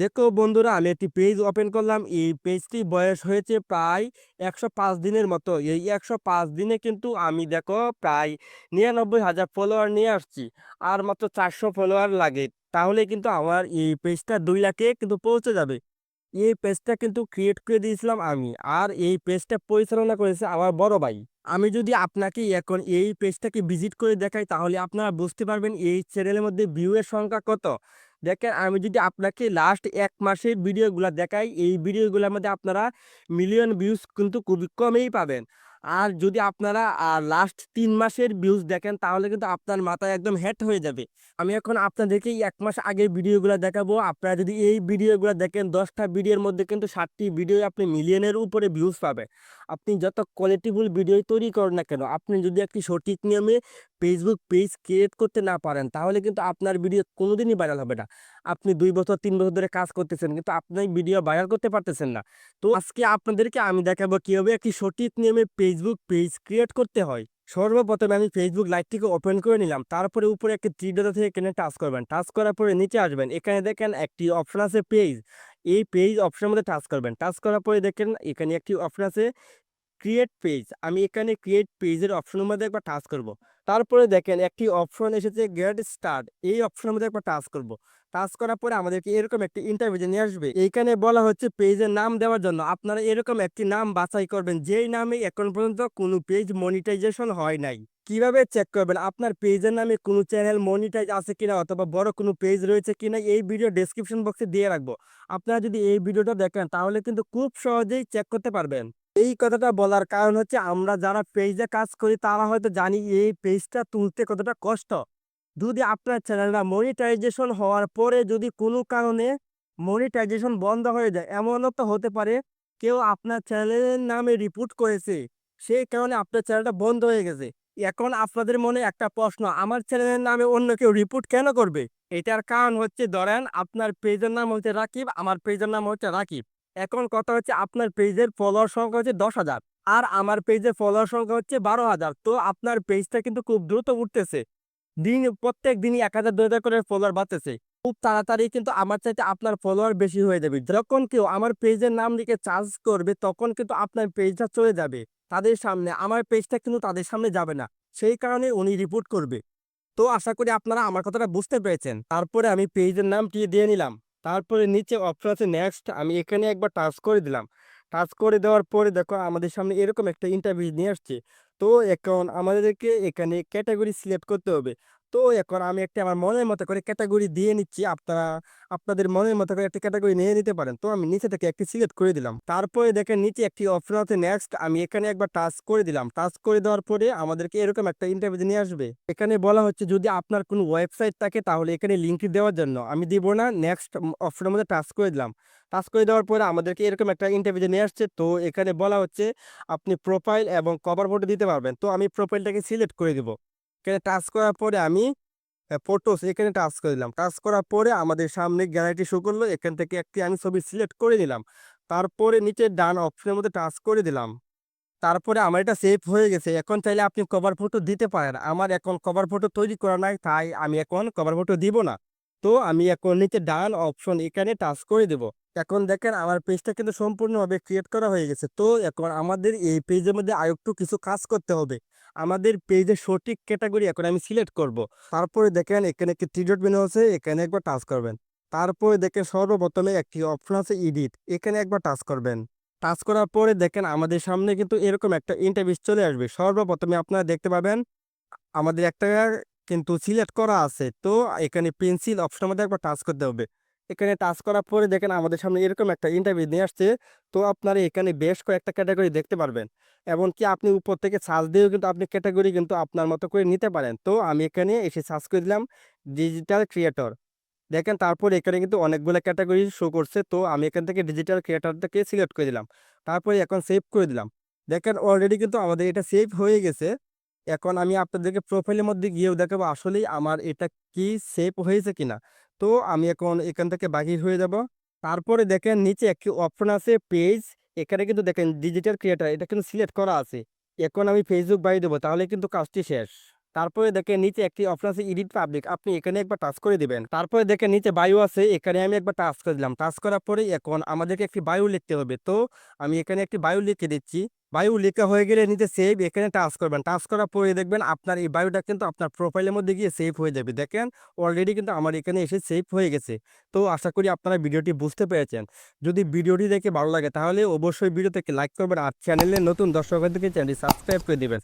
দেখো বন্ধুরা, আমি একটি পেজ ওপেন করলাম। এই পেজটি বয়স হয়েছে প্রায় একশো পাঁচ দিনের মতো। এই একশো পাঁচ দিনে কিন্তু আমি দেখো প্রায় নিরানব্বই হাজার ফলোয়ার নিয়ে আসছি আর মাত্র চারশো ফলোয়ার লাগে। তাহলে কিন্তু আমার এই পেজটা দুই লাখে কিন্তু পৌঁছে যাবে। এই পেজটা কিন্তু ক্রিয়েট করে দিয়েছিলাম আমি আর এই পেজটা পরিচালনা করেছে আমার বড় ভাই। আমি যদি আপনাকে এখন এই পেজটাকে ভিজিট করে দেখাই, তাহলে আপনারা বুঝতে পারবেন এই চ্যানেলের মধ্যে ভিউয়ের সংখ্যা কত। দেখেন আমি যদি আপনাকে লাস্ট এক মাসের ভিডিওগুলো দেখাই, এই ভিডিওগুলোর মধ্যে আপনারা মিলিয়ন ভিউজ কিন্তু খুবই কমেই পাবেন। আর যদি আপনারা লাস্ট তিন মাসের ভিউজ দেখেন, তাহলে কিন্তু আপনার মাথায় একদম হেড হয়ে যাবে। আমি এখন আপনাদেরকে এক মাস আগের ভিডিওগুলো দেখাবো। আপনারা যদি এই ভিডিওগুলো দেখেন, দশটা ভিডিওর মধ্যে কিন্তু ষাটটি ভিডিও আপনি মিলিয়নের উপরে ভিউজ পাবে আপনি যত কোয়ালিটিফুল ভিডিও তৈরি করেন না কেন, আপনি যদি একটি সঠিক নিয়মে ফেসবুক পেজ ক্রিয়েট করতে না পারেন, তাহলে কিন্তু আপনার ভিডিও কোনোদিনই ভাইরাল হবে না। আপনি দুই বছর, তিন বছর ধরে কাজ করতেছেন, কিন্তু আপনি ভিডিও ভাইরাল করতে পারতেছেন না। তো আজকে আপনাদেরকে আমি দেখাবো কীভাবে একটি সঠিক নিয়মে ফেসবুক পেজ ক্রিয়েট করতে হয়। সর্বপ্রথমে আমি ফেসবুক লাইভটিকে ওপেন করে নিলাম। তারপরে উপরে একটি ত্রিডোটা থেকে এখানে টাচ করবেন। টাচ করার পরে নিচে আসবেন। এখানে দেখেন একটি অপশন আছে পেজ এই পেজ অপশনের মধ্যে টাচ করবেন। টাচ করার পরে দেখেন এখানে একটি অপশন আছে ক্রিয়েট পেজ আমি এখানে ক্রিয়েট পেজের অপশনের মধ্যে একবার টাচ করব। তারপরে দেখেন, একটি অপশন এসেছে গেট স্টার্ট এই অপশনের মধ্যে একবার টাচ করব। টাচ করার পরে আমাদেরকে এরকম একটি ইন্টারভিউ নিয়ে আসবে। এইখানে বলা হচ্ছে পেজের নাম দেওয়ার জন্য। আপনারা এরকম একটি নাম বাছাই করবেন, যেই নামে এখন পর্যন্ত কোনো পেজ মনিটাইজেশন হয় নাই। কীভাবে চেক করবেন? আপনার পেজের নামে কোনো চ্যানেল মনিটাইজ আছে কিনা অথবা বড় কোনো পেজ রয়েছে কিনা, এই ভিডিও ডেসক্রিপশন বক্সে দিয়ে রাখব। আপনারা যদি এই ভিডিওটা দেখেন, তাহলে কিন্তু খুব সহজেই চেক করতে পারবেন। এই কথাটা বলার কারণ হচ্ছে আমরা যারা পেজে কাজ করি, তারা হয়তো জানি এই পেজটা তুলতে কতটা কষ্ট। যদি আপনার চ্যানেলটা মনিটাইজেশন হওয়ার পরে যদি কোনো কারণে মনিটাইজেশন বন্ধ হয়ে যায়, এমনও তো হতে পারে কেউ আপনার চ্যানেলের নামে রিপোর্ট করেছে, সেই কারণে আপনার চ্যানেলটা বন্ধ হয়ে গেছে। এখন আপনাদের মনে একটা প্রশ্ন, আমার চ্যানেলের নামে অন্য কেউ রিপোর্ট কেন করবে? এটার কারণ হচ্ছে, ধরেন আপনার পেজের নাম হচ্ছে রাকিব, আমার পেজের নাম হচ্ছে রাকিব। এখন কথা হচ্ছে আপনার পেজের ফলোয়ার সংখ্যা হচ্ছে দশ হাজার আর আমার পেজের ফলোয়ার সংখ্যা হচ্ছে বারো হাজার। তো আপনার পেজটা কিন্তু খুব দ্রুত উঠতেছে। দিন, প্রত্যেক দিনই এক হাজার, দুই হাজার করে ফলোয়ার বাড়তেছে। খুব তাড়াতাড়ি কিন্তু আমার চাইতে আপনার ফলোয়ার বেশি হয়ে যাবে। যখন কেউ আমার পেজের নাম লিখে চার্জ করবে, তখন কিন্তু আপনার পেজটা চলে যাবে তাদের সামনে। আমার পেজটা কিন্তু তাদের সামনে যাবে না। সেই কারণে উনি রিপোর্ট করবে। তো আশা করি আপনারা আমার কথাটা বুঝতে পেরেছেন। তারপরে আমি পেজের নামটি দিয়ে নিলাম। তারপরে নিচে অপশন আছে নেক্সট আমি এখানে একবার টাচ করে দিলাম। টাচ করে দেওয়ার পরে দেখো আমাদের সামনে এরকম একটা ইন্টারভিউ নিয়ে আসছে। তো এখন আমাদেরকে এখানে ক্যাটাগরি সিলেক্ট করতে হবে। তো এখন আমি একটা আমার মনের মতো করে ক্যাটাগরি দিয়ে নিচ্ছি। আপনারা, আপনাদের মনের মতো করে একটা ক্যাটাগরি নিয়ে নিতে পারেন। তো আমি নিচে থেকে একটি সিলেক্ট করে দিলাম। তারপরে দেখেন নিচে একটি অপশন আছে নেক্সট আমি এখানে একবার টাচ করে দিলাম। টাচ করে দেওয়ার পরে আমাদেরকে এরকম একটা ইন্টারভিউ নিয়ে আসবে। এখানে বলা হচ্ছে, যদি আপনার কোনো ওয়েবসাইট থাকে, তাহলে এখানে লিঙ্কটি দেওয়ার জন্য। আমি দিব না। নেক্সট অপশনের মধ্যে টাচ করে দিলাম। টাচ করে দেওয়ার পরে আমাদেরকে এরকম একটা ইন্টারভিউ নিয়ে আসছে। তো এখানে বলা হচ্ছে, আপনি প্রোফাইল এবং কভার ফটো দিতে পারবেন। তো আমি প্রোফাইলটাকে সিলেক্ট করে দিব। এখানে টাচ করার পরে আমি ফটোস এখানে টাচ করে দিলাম। টাচ করার পরে আমাদের সামনে গ্যালারিটি শো করল। এখান থেকে একটি আমি ছবি সিলেক্ট করে নিলাম। তারপরে নিচে ডান অপশনের মধ্যে টাচ করে দিলাম। তারপরে আমার এটা সেভ হয়ে গেছে। এখন চাইলে আপনি কভার ফটো দিতে পারেন। আমার এখন কভার ফটো তৈরি করা নাই, তাই আমি এখন কভার ফটো দিব না। তো আমি এখন নিচে ডান অপশন এখানে টাচ করে দেব। এখন দেখেন আমার পেজটা কিন্তু সম্পূর্ণভাবে ক্রিয়েট করা হয়ে গেছে। তো এখন আমাদের এই পেজের মধ্যে আরেকটু কিছু কাজ করতে হবে। আমাদের পেজের সঠিক ক্যাটাগরি এখন আমি সিলেক্ট করব। তারপরে দেখেন এখানে একটি থ্রি ডট মেনু আছে, এখানে একবার টাচ করবেন। তারপরে দেখেন সর্বপ্রথমে একটি অপশন আছে এডিট এখানে একবার টাচ করবেন। টাচ করার পরে দেখেন আমাদের সামনে কিন্তু এরকম একটা ইন্টারভিউ চলে আসবে। সর্বপ্রথমে আপনারা দেখতে পাবেন, আমাদের একটা কিন্তু সিলেক্ট করা আছে। তো এখানে পেন্সিল অপশনের মধ্যে একবার টাচ করতে হবে। এখানে টাচ করার পরে দেখেন আমাদের সামনে এরকম একটা ইন্টারভিউ নিয়ে আসছে। তো আপনারা এখানে বেশ কয়েকটা ক্যাটাগরি দেখতে পারবেন। এমনকি আপনি উপর থেকে সার্চ দিয়েও কিন্তু আপনি ক্যাটাগরি কিন্তু আপনার মতো করে নিতে পারেন। তো আমি এখানে এসে সার্চ করে দিলাম ডিজিটাল ক্রিয়েটর দেখেন তারপর এখানে কিন্তু অনেকগুলো ক্যাটাগরি শো করছে। তো আমি এখান থেকে ডিজিটাল ক্রিয়েটরটাকে সিলেক্ট করে দিলাম। তারপরে এখন সেভ করে দিলাম। দেখেন অলরেডি কিন্তু আমাদের এটা সেভ হয়ে গেছে। এখন আমি আপনাদেরকে প্রোফাইলের মধ্যে গিয়েও দেখাবো আসলেই আমার এটা কি সেভ হয়েছে কিনা। তো আমি এখন এখান থেকে বাহির হয়ে যাব। তারপরে দেখেন নিচে একটি অপশন আছে পেজ এখানে কিন্তু দেখেন ডিজিটাল ক্রিয়েটার এটা কিন্তু সিলেক্ট করা আছে। এখন আমি ফেসবুক বাড়িয়ে দেবো, তাহলে কিন্তু কাজটি শেষ। তারপরে দেখেন নিচে একটি অপশন আছে এডিট পাবলিক আপনি এখানে একবার টাচ করে দিবেন। তারপরে দেখেন নিচে বায়ু আছে, এখানে আমি একবার টাচ করে দিলাম। টাচ করার পরে এখন আমাদেরকে একটি বায়ু লিখতে হবে। তো আমি এখানে একটি বায়ু লিখে দিচ্ছি। বায়ু লেখা হয়ে গেলে নিচে সেভ এখানে টাচ করবেন। টাচ করার পরে দেখবেন আপনার এই বায়ুটা কিন্তু আপনার প্রোফাইলের মধ্যে গিয়ে সেভ হয়ে যাবে। দেখেন অলরেডি কিন্তু আমার এখানে এসে সেভ হয়ে গেছে। তো আশা করি আপনারা ভিডিওটি বুঝতে পেরেছেন। যদি ভিডিওটি দেখে ভালো লাগে তাহলে অবশ্যই ভিডিও থেকে লাইক করবেন আর চ্যানেলে নতুন দর্শকদেরকে চ্যানেলটি সাবস্ক্রাইব করে দিবেন।